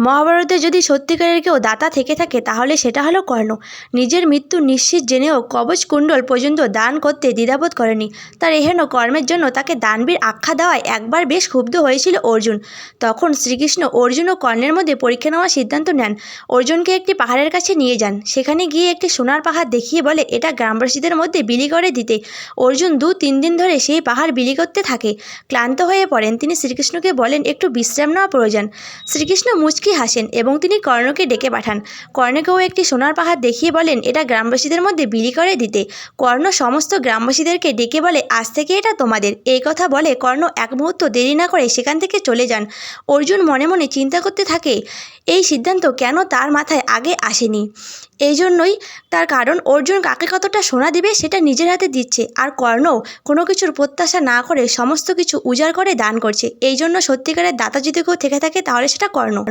মহাভারতে যদি সত্যিকারের কেউ দাতা থেকে থাকে, তাহলে সেটা হলো কর্ণ। নিজের মৃত্যু নিশ্চিত জেনেও কবচ কুণ্ডল পর্যন্ত দান করতে দ্বিধাবোধ করেনি। তার এহেন কর্মের জন্য তাকে দানবীর আখ্যা দেওয়ায় একবার বেশ ক্ষুব্ধ হয়েছিল অর্জুন। তখন শ্রীকৃষ্ণ অর্জুন ও কর্ণের মধ্যে পরীক্ষা নেওয়ার সিদ্ধান্ত নেন। অর্জুনকে একটি পাহাড়ের কাছে নিয়ে যান। সেখানে গিয়ে একটি সোনার পাহাড় দেখিয়ে বলে, এটা গ্রামবাসীদের মধ্যে বিলি করে দিতে। অর্জুন দু তিন দিন ধরে সেই পাহাড় বিলি করতে থাকে। ক্লান্ত হয়ে পড়েন। তিনি শ্রীকৃষ্ণকে বলেন, একটু বিশ্রাম নেওয়া প্রয়োজন। শ্রীকৃষ্ণ মুচকি হাসেন এবং তিনি কর্ণকে ডেকে পাঠান। কর্ণকেও একটি সোনার পাহাড় দেখিয়ে বলেন, এটা গ্রামবাসীদের মধ্যে বিলি করে দিতে। কর্ণ সমস্ত গ্রামবাসীদেরকে ডেকে বলে, আজ থেকে এটা তোমাদের। এই কথা বলে কর্ণ এক মুহূর্ত দেরি না করে সেখান থেকে চলে যান। অর্জুন মনে মনে চিন্তা করতে থাকে, এই সিদ্ধান্ত কেন তার মাথায় আগে আসেনি? এই জন্যই তার কারণ, অর্জুন কাকে কতটা সোনা দিবে সেটা নিজের হাতে দিচ্ছে, আর কর্ণ কোনো কিছুর প্রত্যাশা না করে সমস্ত কিছু উজাড় করে দান করছে। এই জন্য সত্যিকারের দাতা যদি কেউ থেকে থাকে, তাহলে সেটা কর্ণ।